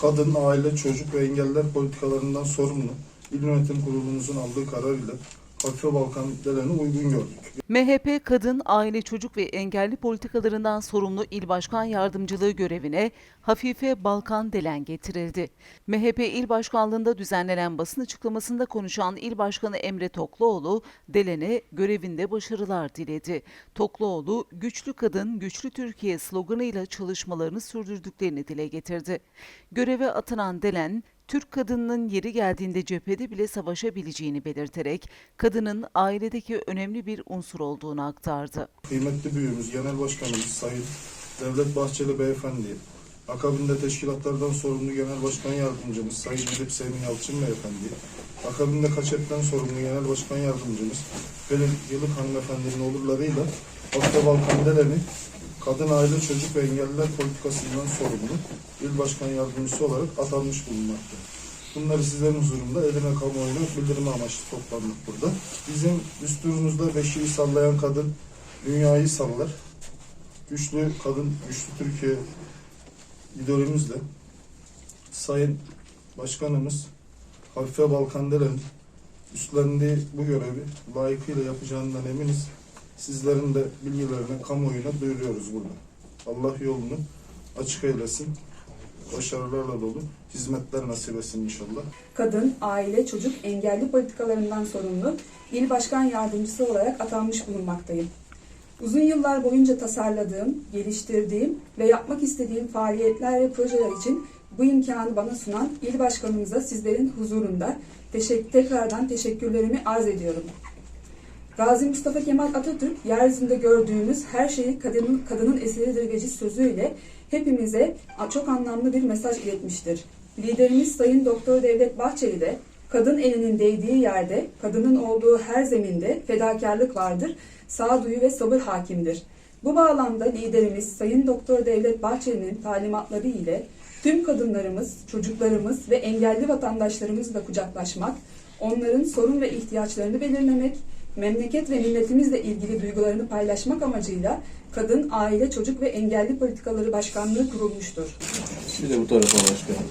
kadın, aile, çocuk ve engeller politikalarından sorumlu. İl Yönetim Kurulumuzun aldığı karar ile Hafife Balkan Delerini uygun gördük. MHP Kadın, Aile, Çocuk ve Engelli Politikalarından sorumlu İl Başkan Yardımcılığı görevine Hafife Balkan Delen getirildi. MHP İl Başkanlığında düzenlenen basın açıklamasında konuşan İl Başkanı Emre Tokluoğlu, Delen'e görevinde başarılar diledi. Tokluoğlu, güçlü kadın, güçlü Türkiye sloganıyla çalışmalarını sürdürdüklerini dile getirdi. Göreve atanan Delen, Türk kadınının yeri geldiğinde cephede bile savaşabileceğini belirterek kadının ailedeki önemli bir unsur olduğunu aktardı. Kıymetli büyüğümüz, Genel Başkanımız Sayın Devlet Bahçeli Beyefendi, akabinde teşkilatlardan sorumlu Genel Başkan Yardımcımız Sayın Edip Sevin Yalçın Beyefendi, akabinde Kaçep'ten sorumlu Genel Başkan Yardımcımız Pelin Yılık Hanımefendinin olurlarıyla Hafife Balkan Deleni Kadın Aile Çocuk ve Engelliler Politikasından sorumlu İl Başkan Yardımcısı olarak atanmış bulunmakta. Bunları sizlerin huzurunda eline kamuoyuna bildirme amaçlı toplandık burada. Bizim düsturumuzda beşiği sallayan kadın dünyayı sallar. Güçlü kadın, güçlü Türkiye idolümüzle Sayın Başkanımız Hafife Balkandere'nin üstlendiği bu görevi layıkıyla yapacağından eminiz. Sizlerin de bilgilerini kamuoyuna duyuruyoruz burada. Allah yolunu açık eylesin. Başarılarla dolu hizmetler nasip etsin inşallah. kadın, aile, çocuk, engelli politikalarından sorumlu İl Başkan Yardımcısı olarak atanmış bulunmaktayım. Uzun yıllar boyunca tasarladığım, geliştirdiğim ve yapmak istediğim faaliyetler ve projeler için bu imkanı bana sunan İl Başkanımıza sizlerin huzurunda teşekkür, tekrardan teşekkürlerimi arz ediyorum. Gazi Mustafa Kemal Atatürk, yeryüzünde gördüğümüz her şeyi kadının, kadının eseridir veciz sözüyle hepimize çok anlamlı bir mesaj iletmiştir. Liderimiz Sayın Doktor Devlet Bahçeli de kadın elinin değdiği yerde, kadının olduğu her zeminde fedakarlık vardır, sağduyu ve sabır hakimdir. Bu bağlamda liderimiz Sayın Doktor Devlet Bahçeli'nin talimatları ile tüm kadınlarımız, çocuklarımız ve engelli vatandaşlarımızla kucaklaşmak, onların sorun ve ihtiyaçlarını belirlemek, memleket ve milletimizle ilgili duygularını paylaşmak amacıyla Kadın, Aile, Çocuk ve Engelli Politikaları Başkanlığı kurulmuştur. Bir de bu tarafa başkanım.